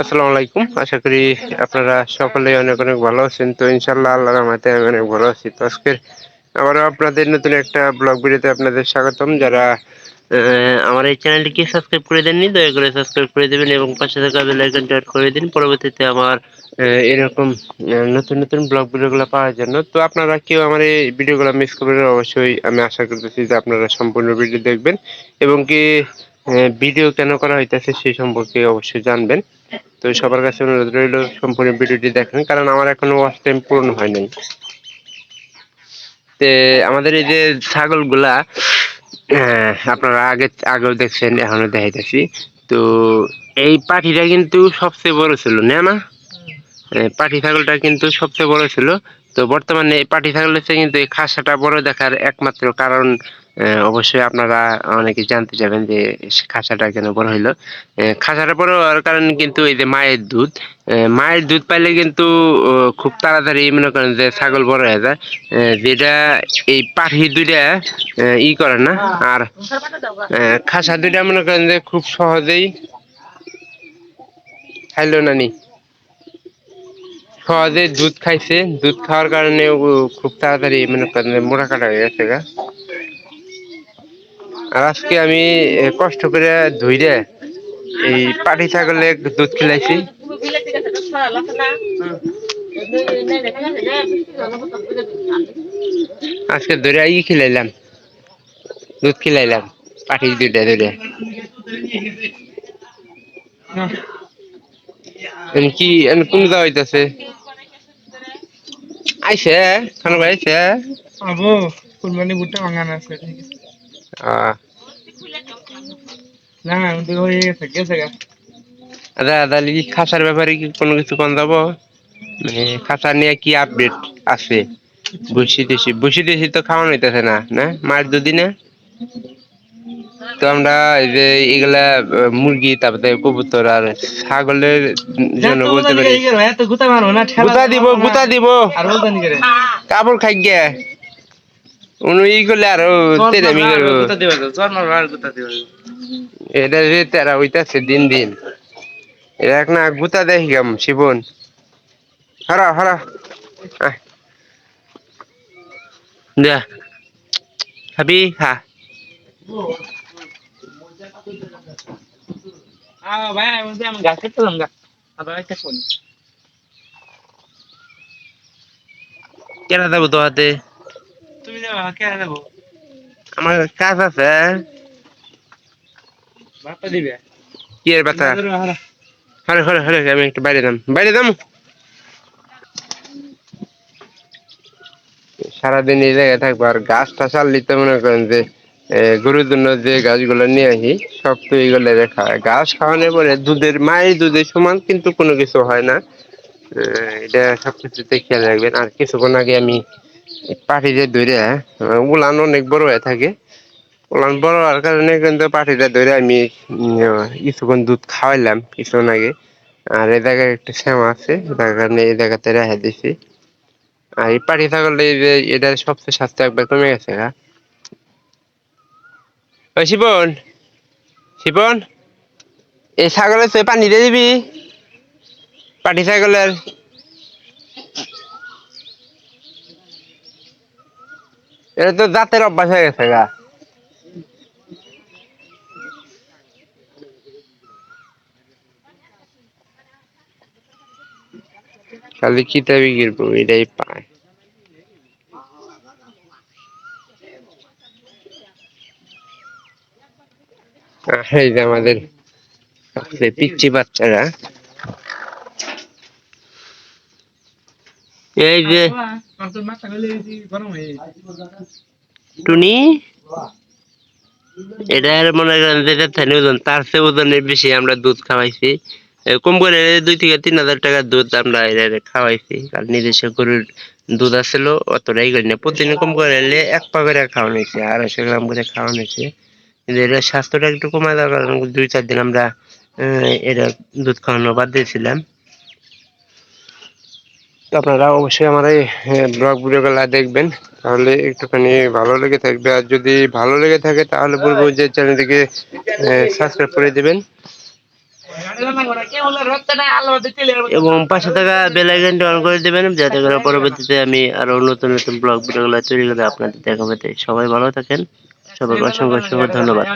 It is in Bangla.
আসসালামু আলাইকুম। আশা করি আপনারা সকলেই অনেক অনেক ভালো আছেন। তো ইনশাল্লাহ আল্লাহ রহমতে আমি অনেক ভালো আছি। তো আজকের আবারও আপনাদের নতুন একটা ব্লগ ভিডিওতে আপনাদের স্বাগতম। যারা আমার এই চ্যানেলটিকে সাবস্ক্রাইব করে দেননি, দয়া করে সাবস্ক্রাইব করে দেবেন এবং পাশে থাকা বেল আইকনটি অন করে দিন। পরবর্তীতে আমার এরকম নতুন নতুন ব্লগ ভিডিওগুলো পাওয়ার জন্য। তো আপনারা কেউ আমার এই ভিডিওগুলো মিস করবেন, অবশ্যই আমি আশা করতেছি যে আপনারা সম্পূর্ণ ভিডিও দেখবেন। এবং কি ভিডিও কেন করা হইতেছে সেই সম্পর্কে অবশ্যই জানবেন। তো সবার কাছে অনুরোধ রইল সম্পূর্ণ ভিডিওটি দেখেন, কারণ আমার এখনও ওয়াচ টাইম পূরণ হয় নাই। তে, আমাদের এই যে ছাগলগুলা আপনারা আগে, আগেও দেখছেন, এখনও দেখাইতেছি। তো, এই পাখিটা কিন্তু সবচেয়ে বড় ছিল, না না পাঠি ছাগলটা কিন্তু সবচেয়ে বড় ছিল। তো বর্তমানে এই পাঠি ছাগলের চেয়ে কিন্তু এই খাসাটা বড় দেখার একমাত্র কারণ অবশ্যই আপনারা অনেকে জানতে চাবেন যে খাসাটা কেন বড় হইল। খাসাটা বড় হওয়ার কারণ কিন্তু এই যে মায়ের দুধ মায়ের দুধ পাইলে কিন্তু খুব তাড়াতাড়ি মনে করেন যে ছাগল বড় হয়ে যায়। যেটা এই পাখি দুইটা ই করে না, আর খাসা দুইটা মনে করেন যে খুব সহজেই খাইলো নানি। সহজে দুধ খাইছে, দুধ খাওয়ার কারণে খুব তাড়াতাড়ি মনে করেন মোটা কাটা হয়ে গেছে গা। আজকে আমি কষ্ট করে ধুইরে এই পাটি ছাগলে দুধ খিলাইছি। আজকে ধরে ই খিলাইলাম, দুধ খিলাইলাম, পাটি দুইটা ধরে কি কোন যা হইতাছে? আইছে খানো ভাই আইছে। আবো, কুরবানি বুটটা ভাঙানো আছে। না না হয়ে গেছে গেছে গা। আদা আদা খাসার ব্যাপারে কি কোনো কিছু কোন যাব মানে খাসা নিয়ে কি আপডেট আছে বসি দেশি বসি দেশি তো খাওয়ানো হইতেছে না না? মার দুদিনে তো আমরা এই যে এগুলা মুরগি তারপরে কবুতর আর ছাগলের জন্য বলতে পারি। গুতা না দিব গুতা দিব। নি কাপড় খাই গে উনি ই করলে আরও তেরামি করব গুতা দিবা জোর মারো আর গুতা দিবা এটা যে তেরা হইতাছে দিন দিন। এটা এক না গুতা দেখি গাম শিবন। হরা হরা। খা। আ ভাই আমি গাছ কেটলাম গা আবার একটা ফোন কেনা যাব তো হাতে? তুমি যাবা কে দেবো আমার কাজ আছে বাপা দিবে। কি এর হরে হরে হরে আমি একটু বাইরে দাম বাইরে দাম সারাদিন এই জায়গায় থাকব আর গাছটা চাললি তো মনে করেন যে গরুর জন্য যে গাছগুলো নিয়ে আসি সব তো এইগুলো খায় ঘাস খাওয়ানোর পরে দুধের মায়ের দুধের সমান কিন্তু কোনো কিছু হয় না। এটা সব কিছুতে খেয়াল রাখবেন। আর কিছুক্ষণ আগে আমি পাঠিয়ে ধরে আহ, উলান অনেক বড় হয়ে থাকে। উলান বড় হওয়ার কারণে কিন্তু পাঠিটা ধরে আমি কিছুক্ষণ দুধ খাওয়াইলাম কিছুক্ষণ আগে। আর এই জায়গায় একটা শ্যামা আছে যার কারণে এই জায়গাতে রেখে দিছি। আর এই পাটি এই যে এটা সবচেয়ে স্বাস্থ্য একবার কমে গেছে গা ওই শিবন শিবন এই ছাগলের পানি দিয়ে দিবি। পাটি ছাগলের এটা তো জাতের অভ্যাস হয়ে গেছে গা। খালি কিতাবি কিনবো এটাই পায়। এই যে আমাদের পিচ্ছি বাচ্চারা। এই যে টুনি, এটা মনে করেন যেটা তার চেয়ে ওজনের বেশি আমরা দুধ খাওয়াইছি। কম করে দুই থেকে তিন হাজার টাকার দুধ আমরা খাওয়াইছি আর নিজস্ব গরুর দুধ আসছিল অতটাই করি না। প্রতিদিন কম করে এলে এক পা করে খাওয়ানো হয়েছে, আড়াইশো গ্রাম করে খাওয়ানো হয়েছে। কিন্তু এটা স্বাস্থ্যটা একটু কমায় দেওয়ার কারণে দুই, চার দিন আমরা এটা দুধ খাওয়ানো বাদ দিয়েছিলাম। তো আপনারা অবশ্যই আমার এই ব্লগ ভিডিওগুলো দেখবেন। তাহলে একটুখানি ভালো লেগে থাকবে। আর যদি ভালো লেগে থাকে, তাহলে বলব যে চ্যানেলটিকে সাবস্ক্রাইব করে দেবেন। এবং পাশে থাকা বেল অন করে দেবেন, যাতে করে পরবর্তীতে আমি আরও নতুন নতুন ব্লগ ভিডিওগুলো তৈরি করে আপনাদের দেখাবো। সবাই ভালো থাকেন। সবাইকে অসংখ্য অসংখ্য ধন্যবাদ।